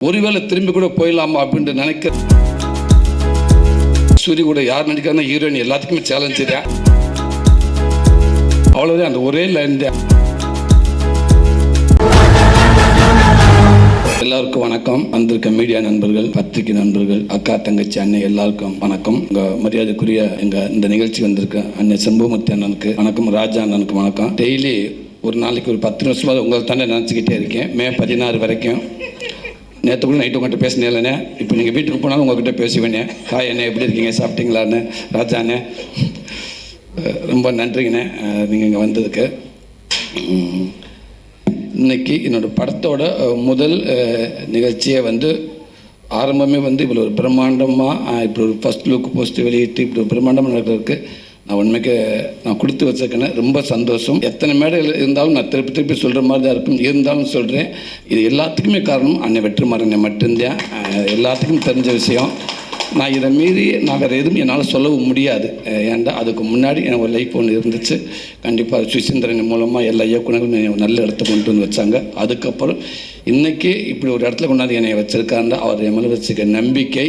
ஒருவேளை திரும்பி கூட போயிடலாமா அப்படின்ட்டு நினைக்க சூரிய கூட யார் நடிக்கிறாங்க ஹீரோயின் எல்லாத்துக்குமே சேலஞ்சு தான் அவ்வளோதான் அந்த ஒரே லைன் தான். எல்லாருக்கும் வணக்கம். வந்திருக்க மீடியா நண்பர்கள் பத்திரிகை நண்பர்கள் அக்கா தங்கச்சி அண்ணன் எல்லாருக்கும் வணக்கம். உங்க மரியாதைக்குரிய எங்க இந்த நிகழ்ச்சி வந்திருக்க அண்ணன் செம்புமூர்த்தி அண்ணனுக்கு வணக்கம் ராஜா அண்ணனுக்கு வணக்கம். டெய்லி ஒரு நாளைக்கு ஒரு பத்து நிமிஷமாவது உங்களை தானே நினச்சிக்கிட்டே இருக்கேன். மே பதினாறு வரைக்கும். நேற்று கூட நைட்டு உங்கள்கிட்ட பேசினே இல்லைண்ணே. இப்போ நீங்கள் வீட்டுக்கு போனாலும் உங்கள்கிட்ட பேசுவேண்ணே. ஹாய் அண்ணே எப்படி இருக்கீங்க? சாப்பிட்டீங்களாண்ணே? ராஜாண்ணே ரொம்ப நன்றிங்கண்ணே. நீங்கள் இங்கே வந்ததுக்கு. இன்னைக்கு என்னோடய படத்தோட முதல் நிகழ்ச்சியை வந்து ஆரம்பமே வந்து இவ்வளோ ஒரு பிரம்மாண்டமாக இப்படி ஒரு ஃபஸ்ட் லுக் போஸ்ட் வெளியிட்டு இப்படி ஒரு பிரம்மாண்டமாக நடக்கிறதுக்கு நான் உண்மைக்கு நான் கொடுத்து வச்சிருக்கேன் ரொம்ப சந்தோஷம். எத்தனை மேடைகள் இருந்தாலும் நான் திருப்பி திருப்பி சொல்கிற மாதிரி தான் இருக்கும். இருந்தாலும் சொல்கிறேன் இது எல்லாத்துக்குமே காரணம் அன்னை வெற்றிமாறனை மட்டும்தான். எல்லாத்துக்கும் தெரிஞ்ச விஷயம். நான் இதை மீறி நான் வேறு எதுவும் என்னால் சொல்லவும் முடியாது. ஏன்டா அதுக்கு முன்னாடி எனக்கு ஒரு லைஃப் ஒன்று இருந்துச்சு. கண்டிப்பாக சுசீந்திரன் மூலமாக எல்லா இயக்குனர்களும் என்னை நல்ல இடத்துக்கு கொண்டு வந்து வச்சாங்க. அதுக்கப்புறம் இன்றைக்கி இப்படி ஒரு இடத்துல கொண்டாந்து என்னை வச்சுருக்காருந்தா அவர் என் மேலே வச்சுக்க நம்பிக்கை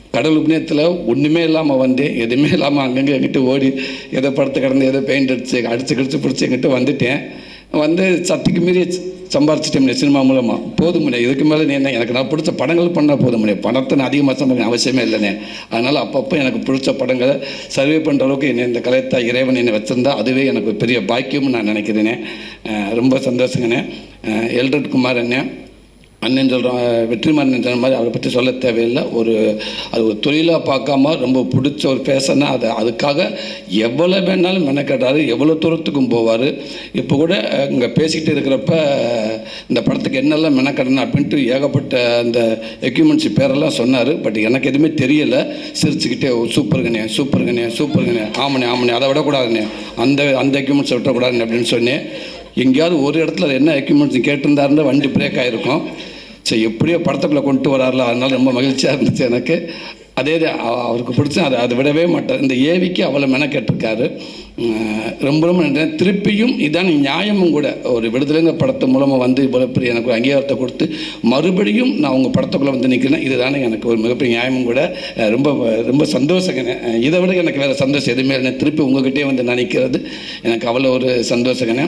கடல் உபநயத்தில் ஒன்றுமே இல்லாமல் வந்தேன் எதுவுமே இல்லாமல் அங்கங்கே எங்கிட்ட ஓடி ஏதோ படுத்து கிடந்து எதை பெயிண்ட் அடிச்சு அடிச்சு கிடிச்சு பிடிச்சி எங்கிட்ட வந்துட்டேன். வந்து சத்துக்கு மீறி சம்பாரிச்சிட்டேன் சினிமா மூலமாக போதும் முடியாது இதுக்கு மேலே நீ என்ன எனக்கு நான் பிடிச்ச படங்கள் பண்ணால் போதும் முடியாது பணத்தை நான் அதிகமாக சம்பாதிக்க அவசியமே இல்லைண்ணே. அதனால் அப்பப்போ எனக்கு பிடிச்ச படங்களை சர்வே பண்ணுற அளவுக்கு என்னை இந்த கலைத்தா இறைவன் என்னை வச்சுருந்தா அதுவே எனக்கு பெரிய பாக்கியம்னு நான் நினைக்கிறேனே. ரொம்ப சந்தோஷங்கண்ணே. எல்ரட் குமார் அண்ணே அண்ணன் சொல்கிறோம் வெற்றிமாறன் சொன்ன மாதிரி அவரை பற்றி சொல்ல தேவையில்லை. ஒரு அது ஒரு தொழிலாக பார்க்காம ரொம்ப பிடிச்ச ஒரு பேசனா அதை அதுக்காக எவ்வளோ வேணாலும் மெனக்கட்டாரு எவ்வளோ தூரத்துக்கும் போவார். இப்போ கூட இங்கே பேசிக்கிட்டு இருக்கிறப்ப இந்த படத்துக்கு என்னெல்லாம் மெனக்கடணும் அப்படின்ட்டு ஏகப்பட்ட அந்த எக்யூப்மெண்ட்ஸ் பேரெல்லாம் சொன்னார். பட் எனக்கு எதுவுமே தெரியலை. சிரிச்சுக்கிட்டே சூப்பருங்கண்ணே சூப்பருங்கண்ணே சூப்பருங்கண்ணே ஆமாண்ணே ஆமாண்ணே அதை விடக்கூடாதுண்ணே அந்த அந்த எக்யூப்மெண்ட்ஸை விட்டக்கூடாதுண்ணே அப்படின்னு சொன்னேன். எங்கேயாவது ஒரு இடத்துல என்ன எக்யூப்மெண்ட்ஸ் கேட்டிருந்தாருன்னா வண்டி பிரேக் ஆகிருக்கும் சரி எப்படியோ படத்துக்குள்ளே கொண்டு வராருல அதனால ரொம்ப மகிழ்ச்சியாக இருந்துச்சு எனக்கு. அதே அவருக்கு பிடிச்ச அதை அதை விடவே மாட்டார். இந்த ஏவிக்கு அவ்வளோ மெனக்கெட்டிருக்காரு ரொம்ப ரொம்ப நன்றி. திருப்பியும் இதான் நியாயமும் கூட. ஒரு விடுதலைங்க படத்து மூலமாக வந்து இவ்வளோ பெரிய எனக்கு ஒரு அங்கீகாரத்தை கொடுத்து மறுபடியும் நான் உங்கள் படத்துக்குள்ளே வந்து நிற்கிறேன் இதுதானே எனக்கு ஒரு மிகப்பெரிய நியாயமும் கூட. ரொம்ப ரொம்ப சந்தோஷங்கண்ணே இதை விட எனக்கு வேறு சந்தோஷம் எதுவுமே இல்லை திருப்பி உங்ககிட்டயே வந்து நான் நிற்கிறது எனக்கு அவ்வளோ ஒரு சந்தோஷங்கண்ணே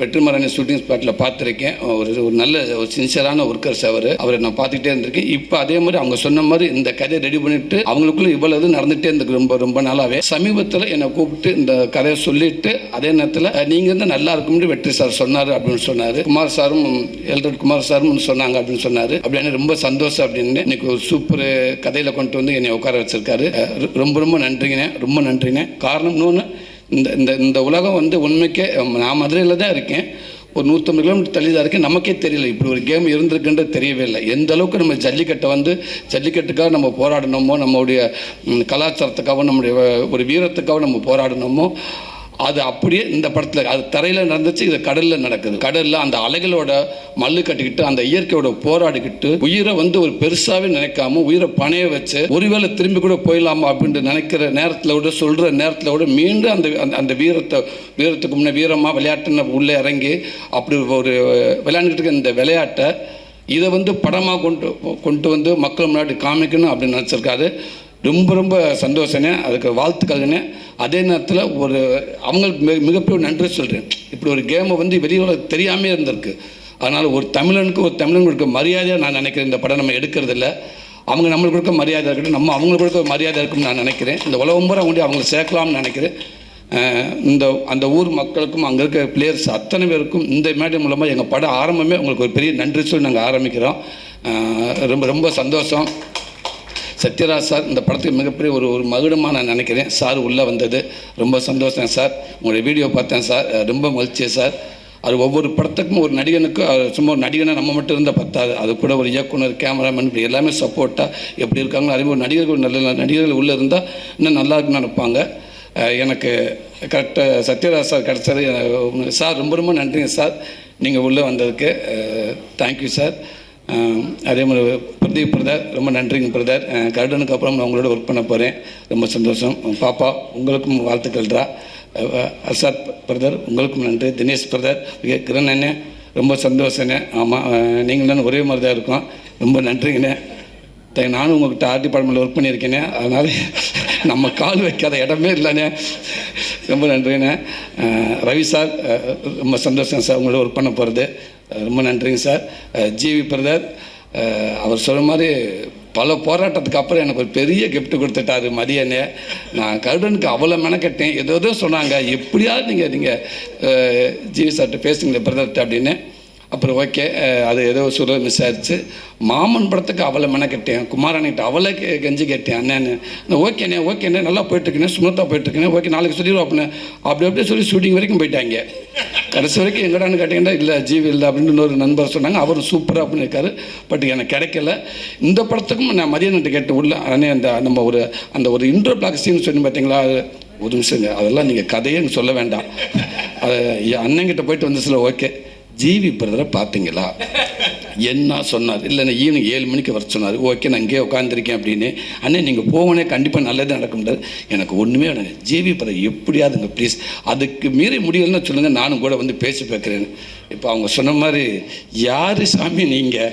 வெற்றிமாறன் ஷூட்டிங் ஸ்பாட்டில் பார்த்துருக்கேன். ஒரு ஒரு நல்ல ஒரு சின்சியரான ஒர்க்கர்ஸ் அவர். அவரை நான் பார்த்துக்கிட்டே இருந்திருக்கேன். இப்போ அதே மாதிரி அவங்க சொன்ன மாதிரி இந்த கதையை ரெடி பண்ணிட்டு அவங்களுக்குள்ள இவ்வளவு நடந்துகிட்டே இருந்துக்கு ரொம்ப ரொம்ப நாளாகவே சமீபத்தில் என்னை கூப்பிட்டு இந்த கதையை சொல்லிட்டு அதே நேரத்தில் நீங்கள் இருந்தால் நல்லா இருக்கும்னு வெற்றி சார் சொன்னார் அப்படின்னு சொன்னார். குமார் சாரும் எல்ரட் குமார் சாரும் சொன்னாங்க அப்படின்னு சொன்னார். அப்படின்னு ரொம்ப சந்தோஷம் அப்படின்னு இன்னைக்கு ஒரு சூப்பர் கதையில் கொண்டு வந்து என்னை உட்கார வச்சிருக்காரு. ரொம்ப ரொம்ப நன்றிங்கண்ணே ரொம்ப நன்றிங்க. காரணம் இன்னொன்று இந்த இந்த இந்த உலகம் வந்து உண்மைக்கே நான் மதுரையில் தான் இருக்கேன். ஒரு நூற்றம்பது கிலோமீட்டர் தள்ளி தான் இருக்கேன். நமக்கே தெரியல. இப்படி ஒரு கேம் இருந்திருக்குன்றது தெரியவே இல்லை. எந்த அளவுக்கு நம்ம ஜல்லிக்கட்டை வந்து ஜல்லிக்கட்டுக்காக நம்ம போராடணுமோ நம்மளுடைய கலாச்சாரத்துக்காகவும் நம்முடைய ஒரு வீரத்துக்காக நம்ம போராடணுமோ அது அப்படியே இந்த படத்தில் அது தரையில் நடந்துச்சு இது கடலில் நடக்குது. கடலில் அந்த அலைகளோட மல்லு கட்டிக்கிட்டு அந்த இயற்கையோட போராடிக்கிட்டு உயிரை வந்து ஒரு பெருசாகவே நினைக்காம உயிரை பணைய வச்சு ஒருவேளை திரும்பி கூட போயிடலாமா அப்படின்ட்டு நினைக்கிற நேரத்தில் விட சொல்கிற நேரத்தில் விட மீண்டும் அந்த அந்த- அந்த வீரத்தை வீரத்துக்கு முன்னே வீரமாக விளையாட்டுன்னு உள்ளே இறங்கி அப்படி ஒரு விளையாண்டுட்டு இருக்க இந்த விளையாட்டை இதை வந்து படமாக கொண்டு கொண்டு வந்து மக்கள் முன்னாடி காமிக்கணும் அப்படின்னு நினச்சிருக்காரு. ரொம்ப ரொம்ப சந்தோஷங்க. அதுக்கு வாழ்த்துக்கள்னே அதே நேரத்தில் ஒரு அவங்களுக்கு மிக மிகப்பெரிய நன்றி சொல்கிறேன் இப்படி ஒரு கேமை வந்து வெளியில் தெரியாமே இருந்திருக்கு. அதனால் ஒரு தமிழனுக்கு ஒரு தமிழன் கொடுக்க மரியாதையாக நான் நினைக்கிறேன். இந்த படம் நம்ம எடுக்கிறதில்ல அவங்க நம்மளுக்கு கொடுக்க மரியாதை இருக்கட்டும் நம்ம அவங்களுக்கு கொடுக்க மரியாதை இருக்கும்னு நான் நினைக்கிறேன். இந்த உலகம் பூரா கொண்டு அவங்களை சேர்க்கலாம்னு நினைக்கிறேன். இந்த அந்த ஊர் மக்களுக்கும் அங்கே இருக்க பிளேயர்ஸ் அத்தனை பேருக்கும் இந்த மேடை மூலமாக எங்கள் படம் ஆரம்பமே உங்களுக்கு ஒரு பெரிய நன்றி சொல்லி நாங்கள் ஆரம்பிக்கிறோம். ரொம்ப ரொம்ப சந்தோஷம். சத்யராஜ் சார் இந்த படத்துக்கு மிகப்பெரிய ஒரு ஒரு மகுடமாக நான் நினைக்கிறேன். சார் உள்ளே வந்தது ரொம்ப சந்தோஷம் சார். உங்களுடைய வீடியோ பார்த்தேன் சார். ரொம்ப மகிழ்ச்சி சார். அது ஒவ்வொரு படத்துக்கும் ஒரு நடிகனுக்கு சும்மா ஒரு நடிகனை நம்ம மட்டும் இருந்தால் பத்தாது. அது கூட ஒரு இயக்குனர் கேமராமேன் இப்படி எல்லாமே சப்போர்ட்டாக எப்படி இருக்காங்களோ அதே மாதிரி நடிகர்கள் நல்ல நல்ல நடிகர்கள் உள்ளே இருந்தால் இன்னும் நல்லா இருக்குன்னு நினைப்பாங்க. எனக்கு கரெக்டாக சத்யராஜ் சார் கிடச்சது சார் ரொம்ப ரொம்ப நன்றிங்க சார். நீங்கள் உள்ளே வந்ததுக்கு தேங்க்யூ சார். அதே மாதிரி பிரதீப் பிரதர் ரொம்ப நன்றிங்க பிரதர். கருடனுக்கு அப்புறம் நான் உங்களோட ஒர்க் பண்ண போகிறேன் ரொம்ப சந்தோஷம். பாப்பா உங்களுக்கும் வாழ்த்துக்கள்ரா அசாத் பிரதர் உங்களுக்கும் நன்றி. தினேஷ் பிரதர் கிரண் அண்ணே ரொம்ப சந்தோஷண்ணே ஆமாம் நீங்கள் தான் ஒரே மாதிரி தான் இருக்கோம். ரொம்ப நன்றிங்கண்ணே நானும் உங்கள்கிட்ட ஆர்ட் டிபார்ட்மெண்ட்டில் ஒர்க் பண்ணியிருக்கேனே அதனால் நம்ம கால் வைக்காத இடமே இல்லைண்ணே ரொம்ப நன்றிண்ணே ரவி சார் ரொம்ப சந்தோஷம் சார். உங்களோட ஒர்க் பண்ண போகிறது ரொம்ப நன்றிங்க சார். ஜிவி பிரதர் அவர் சொல்கிற மாதிரி பல போராட்டத்துக்கு அப்புறம் எனக்கு ஒரு பெரிய கிஃப்ட்டு கொடுத்துட்டாரு மதியனே. நான் கருடனுக்கு அவ்வளோ மெனக்கட்டேன். ஏதோ சொன்னாங்க. எப்படியாவது நீங்கள் நீங்கள் ஜிவி சார்கிட்ட பேசுங்களேன் பிரதர்கிட்ட அப்படின்னு. அப்புறம் ஓகே அது ஏதோ சொல்ல மிஸ் மாமன் படத்துக்கு அவளை மெனக்கட்டேன் குமாரனிட்ட அவளை கெஞ்சி கேட்டேன் அண்ணன்னு. ஓகேண்ணே ஓகேண்ணே நல்லா போயிட்டுருக்கேன் ஸ்மூத்தாக போயிட்டுருக்கேன் ஓகே நாளைக்கு சொல்லிடுவோம் அப்படின்னு. அப்படி அப்படியே சொல்லி ஷூட்டிங் வரைக்கும் போயிட்டாங்க. கடைசி வரைக்கும் எங்கடான்னு கேட்டிங்கன்னா இல்லை ஜீவி இல்லை அப்படின்னு இன்னொரு நண்பர் சொன்னாங்க. அவரும் சூப்பராக அப்படின்னு இருக்காரு. பட் எனக்கு கிடைக்கல. இந்த படத்துக்கும் நான் மதியானத்தை கேட்டு உள்ள அண்ணே அந்த நம்ம ஒரு அந்த ஒரு இன்ட்ரோ பிளாக் சீன் சொன்னி பார்த்தீங்களா ஒரு நிமிஷங்க அதெல்லாம் நீங்கள் கதையே எனக்கு சொல்ல வேண்டாம். அது அண்ணன் அண்ணங்கிட்ட போயிட்டு வந்து சில ஓகே. ஜீவி பிரதரை பார்த்தீங்களா என்ன சொன்னார்? இல்லைண்ணா ஈவினிங் ஏழு மணிக்கு வர சொன்னார். ஓகே நான் இங்கேயே உட்காந்துருக்கேன் அப்படின்னு. அண்ணே நீங்கள் போகணே கண்டிப்பாக நல்லது நடக்க முடியாது எனக்கு ஒன்றுமே வேணுங்க ஜீவி பிரதர் எப்படியாதுங்க ப்ளீஸ் அதுக்கு மீறி முடியலைன்னா சொல்லுங்கள் நானும் கூட வந்து பேசி பார்க்குறேன்னு இப்போ அவங்க சொன்ன மாதிரி யார் சாமி நீங்கள்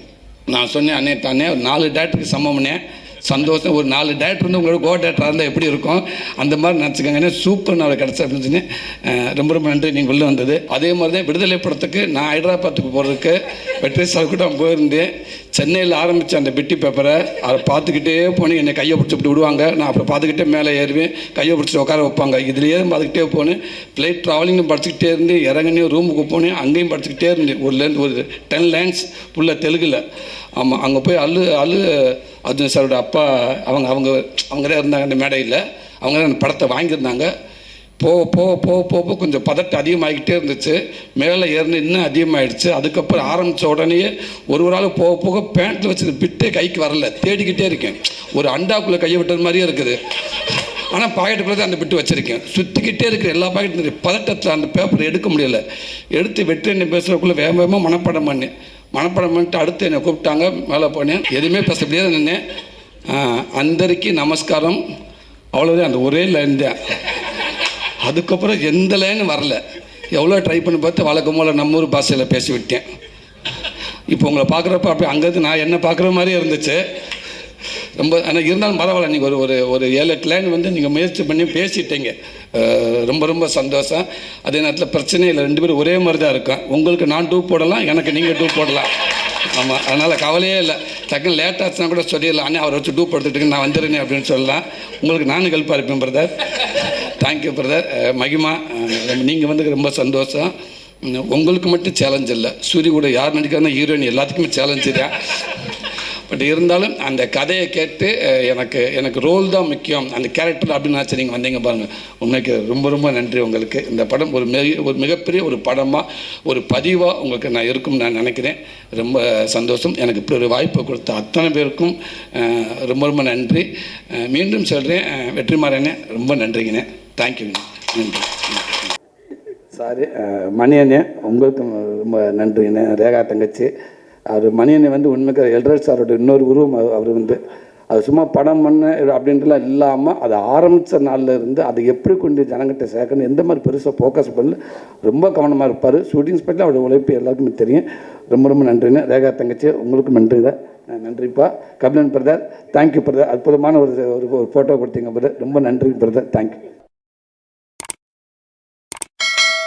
நான் சொன்னேன் அண்ணே தானே நாலு டேரக்டருக்கு சமம்னே சந்தோஷம். ஒரு நாலு டேரக்டர் வந்து உங்களோட கோ டேரக்டராக இருந்தால் எப்படி இருக்கும்? அந்த மாதிரி நினச்சிக்கோங்க சூப்பர் நான் கிடச்சா அப்படின்னு சொன்னேன் ரொம்ப ரொம்ப நன்றி. நீங்கள் உள்ளே வந்தது. அதே மாதிரி தான் விடுதலை படத்துக்கு நான் ஹைதராபாத்துக்கு போகிறதுக்கு வெற்றி சார் கூட போயிருந்தேன். சென்னையில் ஆரம்பித்த அந்த பெட்டி பேப்பரை அதை பார்த்துக்கிட்டே போனேன். என்னை கையை பிடிச்சி இப்படி விடுவாங்க. நான் அப்புறம் பார்த்துக்கிட்டே மேலே ஏறுவேன். கையை பிடிச்சி உட்கார வைப்பாங்க. இதுலேயே பார்த்துக்கிட்டே போனேன். ஃப்ளைட் ட்ராவலிங்கும் படிச்சுக்கிட்டே இருந்தேன். இறங்கினே ரூமுக்கு போனேன். அங்கேயும் படிச்சுக்கிட்டே இருந்தேன். ஒரு லேண்ட் ஒரு டென் லேண்ட்ஸ் ஃபுல்லாக தெலுங்கில். ஆமாம் அங்கே போய் அழு அழு அர்ஜுன் சாரோட அப்பா அவங்க அவங்க அவங்க தான் இருந்தாங்க அந்த மேடையில். அவங்க தான் அந்த படத்தை வாங்கியிருந்தாங்க. போக போக போக போக போக கொஞ்சம் பதட்டம் அதிகமாகிக்கிட்டே இருந்துச்சு. மேலே ஏறின இன்னும் அதிகமாகிடுச்சு அதுக்கப்புறம் ஆரம்பித்த உடனேயே ஒரு ஒரு ஆள் போக போக பேண்ட்டில் வச்சுருக்க பிட்டே கைக்கு வரல. தேடிக்கிட்டே இருக்கேன். ஒரு அண்டாக்குள்ளே கையை விட்டது மாதிரியே இருக்குது. ஆனால் பாக்கெட்டுக்குள்ளே தான் அந்த பிட்டு வச்சுருக்கேன். சுற்றிக்கிட்டே இருக்கிற எல்லா பாக்கெட்டும் பதட்டத்தில் அந்த பேப்பர் எடுக்க முடியல. எடுத்து வெற்றி என்ன பேசுகிறக்குள்ளே வேக வேகமாக மனப்படம் பண்ணேன். மனப்பாடம் பண்ணிட்டு அடுத்து என்னை கூப்பிட்டாங்க மேலே போனேன். எதுவுமே பேச முடியாது நின்னேன் அந்தரிக்கு நமஸ்காரம். அவ்வளோதான் அந்த ஒரே லைன் தான். அதுக்கப்புறம் எந்த லைனும் வரல. எவ்வளோ ட்ரை பண்ணி பார்த்து வழக்கம் போல் நம்ம ஊர் பாஷையில் பேசி விட்டேன் இப்போ உங்களை பார்க்குறப்ப அப்படி அங்கேருந்து நான் என்ன பார்க்குற மாதிரியே இருந்துச்சு. ரொம்ப ஆனால் இருந்தாலும் பரவாயில்ல. நீங்கள் ஒரு ஒரு ஒரு ஏழு எட்டு லைன் வந்து நீங்கள் முயற்சி பண்ணி பேசிட்டீங்க. ரொம்ப ரொம்ப சந்தோஷம். அதே நேரத்தில் பிரச்சனை இல்லை ரெண்டு பேரும் ஒரே மாதிரி தான் இருக்கும் உங்களுக்கு நான் டூ போடலாம் எனக்கு நீங்கள் டூ போடலாம். ஆமாம் அதனால் கவலையே இல்லை. டக்குன்னு லேட் ஆச்சுன்னா கூட சொல்லிடலாம். அண்ணே அவரை வச்சு டூ படுத்துட்டு நான் வந்துடுறேன் அப்படின்னு சொல்லலாம். உங்களுக்கு நானும் ஹெல்ப்பாக இருப்பேன் பிரதர் தேங்க்யூ பிரதர் மகிமா நீங்கள் வந்து ரொம்ப சந்தோஷம். உங்களுக்கு மட்டும் சேலஞ்ச் இல்லை. சூரிய கூட யார் நடிக்கிறாங்க ஹீரோயின் எல்லாத்துக்குமே சேலஞ்சு தான். பட் இருந்தாலும் அந்த கதையை கேட்டு எனக்கு எனக்கு ரோல் தான் முக்கியம். அந்த கேரக்டர் அப்படின்னு நீங்கள் வந்தீங்க பாருங்கள் உண்மைக்கு ரொம்ப ரொம்ப நன்றி உங்களுக்கு. இந்த படம் ஒரு மிக ஒரு மிகப்பெரிய ஒரு படமாக ஒரு பதிவாக உங்களுக்கு நான் இருக்கும்னு நான் நினைக்கிறேன். ரொம்ப சந்தோஷம். எனக்கு இப்படி ஒரு வாய்ப்பை கொடுத்த அத்தனை பேருக்கும் ரொம்ப ரொம்ப நன்றி. மீண்டும் சொல்கிறேன் வெற்றிமாறனே ரொம்ப நன்றிங்கண்ணே. தேங்க்யூங்க நன்றி. சாரி மணியண்ணே உங்களுக்கும் ரொம்ப நன்றிண்ணே ரேகா தங்கச்சி அவர் மணியனை வந்து உண்மைக்கு எல்ரல் சாரோட இன்னொரு உருவம் அவர் வந்து அது சும்மா படம் பண்ண அப்படின்றலாம் இல்லாமல் அது ஆரம்பித்த நாளில் இருந்து அதை எப்படி கொண்டு ஜனங்கிட்ட சேர்க்கணும் எந்த மாதிரி பெருசாக ஃபோக்கஸ் பண்ணல ரொம்ப கவனமாக இருப்பார். ஷூட்டிங் ஸ்பெட்டில் அவருடைய உழைப்பு எல்லாருக்குமே தெரியும். ரொம்ப ரொம்ப நன்றிண்ணே ரேகா தங்கச்சி உங்களுக்கும் நன்றி தான். நன்றிப்பா. கபிலன் பிரதர் தேங்க்யூ பிரதர் அற்புதமான ஒரு ஒரு ஃபோட்டோ கொடுத்தீங்க பிரதர் ரொம்ப நன்றி பிரதர் தேங்க்யூ